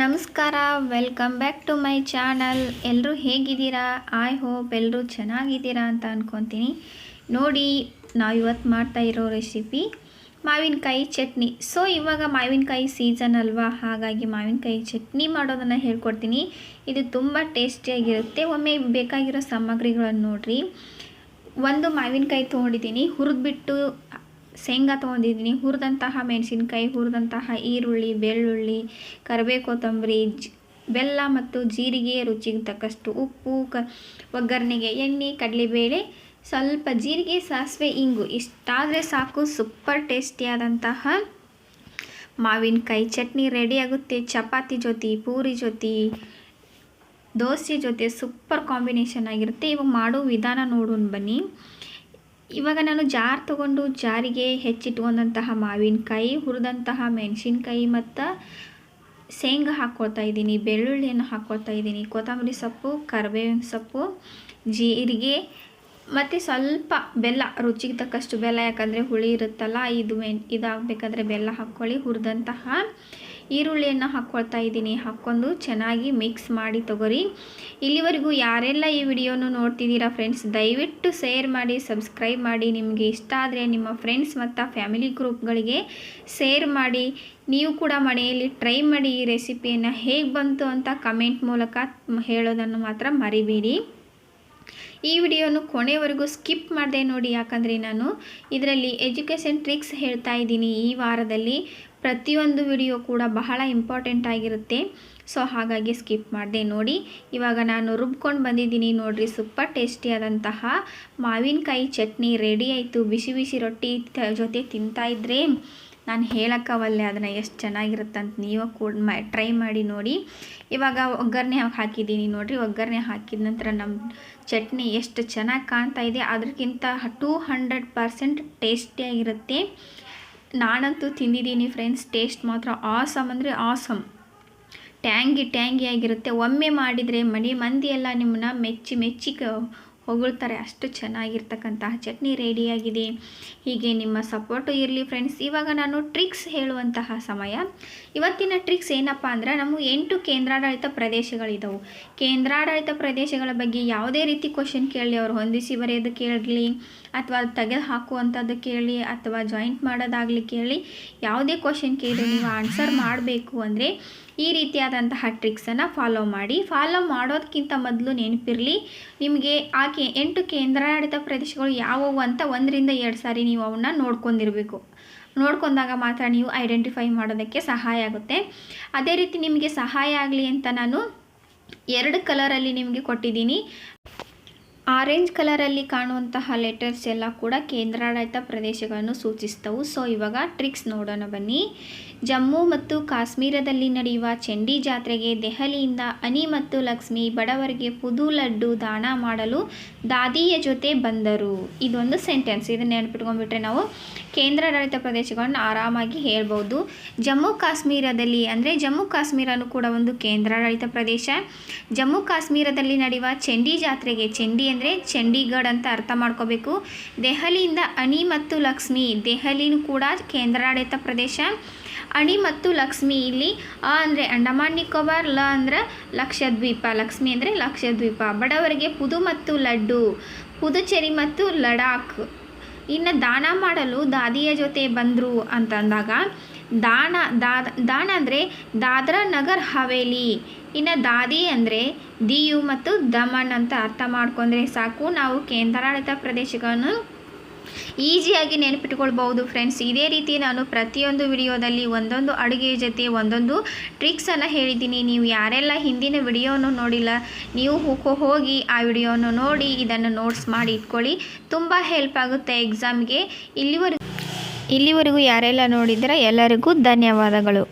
ನಮಸ್ಕಾರ welcome back to my channel ಎಲ್ಲರೂ ಹೇಗಿದ್ದೀರಾ? ಐ ಹೋಪ್ ಎಲ್ಲರೂ ಚೆನ್ನಾಗಿದ್ದೀರಾ ಅಂತ ಅಂದ್ಕೊತೀನಿ ನೋಡಿ, ನಾವು ಇವತ್ತು ಮಾಡ್ತಾ ಇರೋ ರೆಸಿಪಿ ಮಾವಿನಕಾಯಿ ಚಟ್ನಿ. ಸೊ ಇವಾಗ ಮಾವಿನಕಾಯಿ ಸೀಸನ್ ಅಲ್ವಾ? ಹಾಗಾಗಿ ಮಾವಿನಕಾಯಿ ಚಟ್ನಿ ಮಾಡೋದನ್ನು ಹೇಳ್ಕೊಡ್ತೀನಿ. ಇದು ತುಂಬ ಟೇಸ್ಟಿಯಾಗಿರುತ್ತೆ ಒಮ್ಮೆ ಬೇಕಾಗಿರೋ ಸಾಮಗ್ರಿಗಳನ್ನು ನೋಡಿರಿ. ಒಂದು ಮಾವಿನಕಾಯಿ ತೊಗೊಂಡಿದ್ದೀನಿ. ಹುರಿದ್ಬಿಟ್ಟು ಶೇಂಗಾ ತೊಗೊಂಡಿದ್ದೀನಿ. ಹುರಿದಂತಹ ಮೆಣಸಿನ್ಕಾಯಿ, ಹುರಿದಂತಹ ಈರುಳ್ಳಿ, ಬೆಳ್ಳುಳ್ಳಿ ಕರಿಬೇ ಕೊತ್ತಂಬರಿ ಬೆಲ್ಲ ಮತ್ತು ಜೀರಿಗೆ ರುಚಿಗೆ ತಕ್ಕಷ್ಟು ಉಪ್ಪು, ಕ, ಒಗ್ಗರಣೆಗೆ ಎಣ್ಣೆ, ಕಡಲೆಬೇಳೆ, ಸ್ವಲ್ಪ ಜೀರಿಗೆ, ಸಾಸಿವೆ, ಇಂಗು ಇಷ್ಟಾದರೆ ಸಾಕು. ಸೂಪರ್ ಟೇಸ್ಟಿಯಾದಂತಹ ಮಾವಿನಕಾಯಿ ಚಟ್ನಿ ರೆಡಿಯಾಗುತ್ತೆ ಚಪಾತಿ ಜೊತೆ, ಪೂರಿ ಜೊತೆ, ದೋಸೆ ಜೊತೆ ಸೂಪರ್ ಕಾಂಬಿನೇಷನ್ ಆಗಿರುತ್ತೆ. ಇವಾಗ ಮಾಡೋ ವಿಧಾನ ನೋಡೋಣ ಬನ್ನಿ. ಇವಾಗ ನಾನು ಜಾರ್ ತಗೊಂಡು ಜಾರಿಗೆ ಹೆಚ್ಚಿಟ್ಕೊಂಡಂತಹ ಮಾವಿನಕಾಯಿ, ಹುರಿದಂತಹ ಮೆಣಸಿನ್ಕಾಯಿ ಮತ್ತು ಶೇಂಗಾ ಹಾಕ್ಕೊಳ್ತಾ ಇದ್ದೀನಿ, ಬೆಳ್ಳುಳ್ಳಿಯನ್ನು ಹಾಕ್ಕೊಳ್ತಾ ಇದ್ದೀನಿ, ಕೊತ್ತಂಬರಿ ಸೊಪ್ಪು, ಕರಿಬೇವಿನ ಸೊಪ್ಪು, ಜೀರಿಗೆ ಮತ್ತು ಸ್ವಲ್ಪ ಬೆಲ್ಲ, ರುಚಿಗೆ ತಕ್ಕಷ್ಟು ಬೆಲ್ಲ, ಯಾಕಂದರೆ ಹುಳಿ ಇರುತ್ತಲ್ಲ, ಇದು ಮೆಣ್ ಇದಾಗಬೇಕಾದ್ರೆ ಬೆಲ್ಲ ಹಾಕ್ಕೊಳ್ಳಿ, ಹುರಿದಂತಹ ಈರುಳ್ಳಿಯನ್ನು ಹಾಕ್ಕೊಳ್ತಾ ಇದ್ದೀನಿ. ಹಾಕ್ಕೊಂಡು ಚೆನ್ನಾಗಿ ಮಿಕ್ಸ್ ಮಾಡಿ ತಗೋರಿ. ಇಲ್ಲಿವರೆಗೂ ಯಾರೆಲ್ಲ ಈ ವಿಡಿಯೋನು ನೋಡ್ತಿದ್ದೀರಾ ಫ್ರೆಂಡ್ಸ್ ದಯವಿಟ್ಟು ಶೇರ್ ಮಾಡಿ ಸಬ್ಸ್ಕ್ರೈಬ್ ಮಾಡಿ. ನಿಮಗೆ ಇಷ್ಟ ಆದರೆ ನಿಮ್ಮ ಫ್ರೆಂಡ್ಸ್ ಮತ್ತು ಫ್ಯಾಮಿಲಿ ಗ್ರೂಪ್ಗಳಿಗೆ ಶೇರ್ ಮಾಡಿ. ನೀವು ಕೂಡ ಮನೆಯಲ್ಲಿ ಟ್ರೈ ಮಾಡಿ ಈ ರೆಸಿಪಿಯನ್ನು ಹೇಗೆ ಬಂತು ಅಂತ ಕಮೆಂಟ್ ಮೂಲಕ ಹೇಳೋದನ್ನು ಮಾತ್ರ ಮರಿಬೇಡಿ. ಈ ವಿಡಿಯೋನು ಕೊನೆವರೆಗೂ ಸ್ಕಿಪ್ ಮಾಡಿದೆ ನೋಡಿ, ಯಾಕಂದರೆ ನಾನು ಇದರಲ್ಲಿ ಎಜುಕೇಷನ್ ಟ್ರಿಕ್ಸ್ ಹೇಳ್ತಾ ಇದ್ದೀನಿ. ಈ ವಾರದಲ್ಲಿ ಪ್ರತಿಯೊಂದು ವಿಡಿಯೋ ಕೂಡ ಬಹಳ ಇಂಪಾರ್ಟೆಂಟ್ ಆಗಿರುತ್ತೆ. ಸೊ, ಹಾಗಾಗಿ ಸ್ಕಿಪ್ ಮಾಡಿದೆ ನೋಡಿ. ಇವಾಗ ನಾನು ರುಬ್ಕೊಂಡು ಬಂದಿದ್ದೀನಿ ನೋಡಿರಿ, ಸೂಪರ್ ಟೇಸ್ಟಿಯಾದಂತಹ ಮಾವಿನಕಾಯಿ ಚಟ್ನಿ ರೆಡಿ ಆಯಿತು. ಬಿಸಿ ಬಿಸಿ ರೊಟ್ಟಿ ಜೊತೆ ತಿಂತಾಯಿದ್ರೆ ನಾನು ಹೇಳೋಕ್ಕವಲ್ಲೇ ಅದನ್ನು ಎಷ್ಟು ಚೆನ್ನಾಗಿರುತ್ತೆ ಅಂತ ನೀವು ಕೂಡ ಮಾ ಟ್ರೈ ಮಾಡಿ ನೋಡಿ. ಇವಾಗ ಒಗ್ಗರಣೆ ಹಾಕಿದ್ದೀನಿ ನೋಡಿರಿ, ಒಗ್ಗರಣೆ ಹಾಕಿದ ನಂತರ ನಮ್ಮ ಚಟ್ನಿ ಎಷ್ಟು ಚೆನ್ನಾಗಿ ಕಾಣ್ತಾ ಇದೆ ಅದಕ್ಕಿಂತ ಟೂ ಹಂಡ್ರೆಡ್ ಪರ್ಸೆಂಟ್ ಟೇಸ್ಟಿಯಾಗಿರುತ್ತೆ ನಾನಂತೂ ತಿಂದಿದ್ದೀನಿ ಫ್ರೆಂಡ್ಸ್, ಟೇಸ್ಟ್ ಮಾತ್ರ ಆಸಮ್ ಅಂದರೆ ಆಸಮ್. ಟ್ಯಾಂಗಿ ಟ್ಯಾಂಗಿ ಆಗಿರುತ್ತೆ. ಒಮ್ಮೆ ಮಾಡಿದರೆ ಮನೆ ಮಂದಿ ಎಲ್ಲ ನಿಮ್ಮನ್ನ ಮೆಚ್ಚಿ ಮೆಚ್ಚಿ ಹೊಗಳ್ತಾರೆ. ಅಷ್ಟು ಚೆನ್ನಾಗಿರ್ತಕ್ಕಂತಹ ಚಟ್ನಿ ರೆಡಿಯಾಗಿದೆ ಹೀಗೆ ನಿಮ್ಮ ಸಪೋರ್ಟು ಇರಲಿ ಫ್ರೆಂಡ್ಸ್ ಇವಾಗ ನಾನು ಟ್ರಿಕ್ಸ್ ಹೇಳುವಂತಹ ಸಮಯ. ಇವತ್ತಿನ ಟ್ರಿಕ್ಸ್ ಏನಪ್ಪ ಅಂದ್ರೆ, ನಮಗೆ ಎಂಟು ಕೇಂದ್ರಾಡಳಿತ ಪ್ರದೇಶಗಳಿದ್ದವು ಕೇಂದ್ರಾಡಳಿತ ಪ್ರದೇಶಗಳ ಬಗ್ಗೆ ಯಾವುದೇ ರೀತಿ ಕ್ವಶನ್ ಕೇಳಲಿ. ಅವರು ಹೊಂದಿಸಿ ಬರೆಯೋದು ಕೇಳಲಿ, ಅಥವಾ ತೆಗೆದು ಹಾಕುವಂಥದ್ದು ಕೇಳಿ ಅಥವಾ ಜಾಯಿಂಟ್ ಮಾಡೋದಾಗಲಿ ಕೇಳಿ ಯಾವುದೇ ಕ್ವಶನ್ ಕೇಳಿ ನೀವು ಆನ್ಸರ್ ಮಾಡಬೇಕು ಅಂದರೆ ಈ ರೀತಿಯಾದಂತಹ ಟ್ರಿಕ್ಸನ್ನು ಫಾಲೋ ಮಾಡಿ. ಫಾಲೋ ಮಾಡೋದಕ್ಕಿಂತ ಮೊದಲು ನೆನಪಿರಲಿ, ನಿಮಗೆ ಆ ಕೆ ಎಂಟು ಕೇಂದ್ರಾಡಳಿತ ಪ್ರದೇಶಗಳು ಯಾವುವು ಅಂತ ಒಂದರಿಂದ ಎರಡು ಸಾರಿ ನೀವು ಅವನ್ನ ನೋಡ್ಕೊಂಡಿರಬೇಕು. ನೋಡ್ಕೊಂಡಾಗ ಮಾತ್ರ ನೀವು ಐಡೆಂಟಿಫೈ ಮಾಡೋದಕ್ಕೆ ಸಹಾಯ ಆಗುತ್ತೆ. ಅದೇ ರೀತಿ ನಿಮಗೆ ಸಹಾಯ ಆಗಲಿ ಅಂತ ನಾನು ಎರಡು ಕಲರಲ್ಲಿ ನಿಮಗೆ ಕೊಟ್ಟಿದ್ದೀನಿ. ಆರೆಂಜ್ ಕಲರಲ್ಲಿ ಕಾಣುವಂತಹ ಲೆಟರ್ಸ್ ಎಲ್ಲ ಕೂಡ ಕೇಂದ್ರಾಡಳಿತ ಪ್ರದೇಶಗಳನ್ನು ಸೂಚಿಸ್ತವು ಸೊ ಇವಾಗ ಟ್ರಿಕ್ಸ್ ನೋಡೋಣ ಬನ್ನಿ. ಜಮ್ಮು ಮತ್ತು ಕಾಶ್ಮೀರದಲ್ಲಿ ನಡೆಯುವ ಚಂಡಿ ಜಾತ್ರೆಗೆ ದೆಹಲಿಯಿಂದ ಅನಿ ಮತ್ತು ಲಕ್ಷ್ಮಿ ಬಡವರಿಗೆ ಪುದು ಲಡ್ಡು ದಾನ ಮಾಡಲು ದಾದಿಯ ಜೊತೆ ಬಂದರು. ಇದೊಂದು ಸೆಂಟೆನ್ಸ್ ಇದನ್ನು ನೆನಪಿಟ್ಕೊಂಡ್ಬಿಟ್ರೆ ನಾವು ಕೇಂದ್ರಾಡಳಿತ ಪ್ರದೇಶಗಳನ್ನು ಆರಾಮಾಗಿ ಹೇಳ್ಬೋದು. ಜಮ್ಮು ಕಾಶ್ಮೀರದಲ್ಲಿ ಅಂದರೆ ಜಮ್ಮು ಕಾಶ್ಮೀರನೂ ಕೂಡ ಒಂದು ಕೇಂದ್ರಾಡಳಿತ ಪ್ರದೇಶ. ಜಮ್ಮು ಕಾಶ್ಮೀರದಲ್ಲಿ ನಡೆಯುವ ಚಂಡಿ ಜಾತ್ರೆಗೆ, ಚಂಡಿ ಅಂದರೆ ಚಂಡೀಗಢ ಅಂತ ಅರ್ಥ ಮಾಡ್ಕೋಬೇಕು. ದೆಹಲಿಯಿಂದ ಅಣಿ ಮತ್ತು ಲಕ್ಷ್ಮಿ, ದೆಹಲಿನೂ ಕೂಡ ಕೇಂದ್ರಾಡಳಿತ ಪ್ರದೇಶ. ಅಣಿ ಮತ್ತು ಲಕ್ಷ್ಮಿ ಇಲ್ಲಿ ಅ ಅಂದರೆ ಅಂಡಮಾನ್, ನಿಕೋಬಾರ್, ಲ ಅಂದರೆ ಲಕ್ಷದ್ವೀಪ, ಲಕ್ಷ್ಮಿ ಅಂದರೆ ಲಕ್ಷದ್ವೀಪ. ಬಡವರಿಗೆ ಪುದು ಮತ್ತು ಲಡ್ಡು, ಪುದುಚೇರಿ ಮತ್ತು ಲಡಾಖ್. ಇನ್ನು ದಾನ ಮಾಡಲು ದಾದಿಯ ಜೊತೆ ಬಂದರು ಅಂತಂದಾಗ, ದಾನ ದಾದ ದಾನ ಅಂದರೆ ದಾದ್ರಾ ನಗರ್ ಹವೇಲಿ. ಇನ್ನು ದಾದಿ ಅಂದರೆ ದಿಯು ಮತ್ತು ದಮನ್ ಅಂತ ಅರ್ಥ ಮಾಡ್ಕೊಂಡ್ರೆ ಸಾಕು. ನಾವು ಕೇಂದ್ರಾಡಳಿತ ಪ್ರದೇಶಗಳನ್ನು ಈಸಿಯಾಗಿ ನೆನಪಿಟ್ಕೊಳ್ಬಹುದು ಫ್ರೆಂಡ್ಸ್. ಇದೇ ರೀತಿ ನಾನು ಪ್ರತಿಯೊಂದು ವಿಡಿಯೋದಲ್ಲಿ ಒಂದೊಂದು ಅಡುಗೆಯ ಜೊತೆ ಒಂದೊಂದು ಟ್ರಿಕ್ಸನ್ನು ಹೇಳಿದ್ದೀನಿ. ನೀವು ಯಾರೆಲ್ಲ ಹಿಂದಿನ ವಿಡಿಯೋನು ನೋಡಿಲ್ಲ, ನೀವು ಹೋಗಿ ಆ ವಿಡಿಯೋನು ನೋಡಿ, ಇದನ್ನು ನೋಟ್ಸ್ ಮಾಡಿ ಇಟ್ಕೊಳ್ಳಿ. ತುಂಬ ಹೆಲ್ಪ್ ಆಗುತ್ತೆ ಎಕ್ಸಾಮ್ಗೆ ಇಲ್ಲಿವರೆಗೂ ಇಲ್ಲಿವರೆಗೂ ಯಾರೆಲ್ಲ ನೋಡಿದ್ರೆ ಎಲ್ಲರಿಗೂ ಧನ್ಯವಾದಗಳು.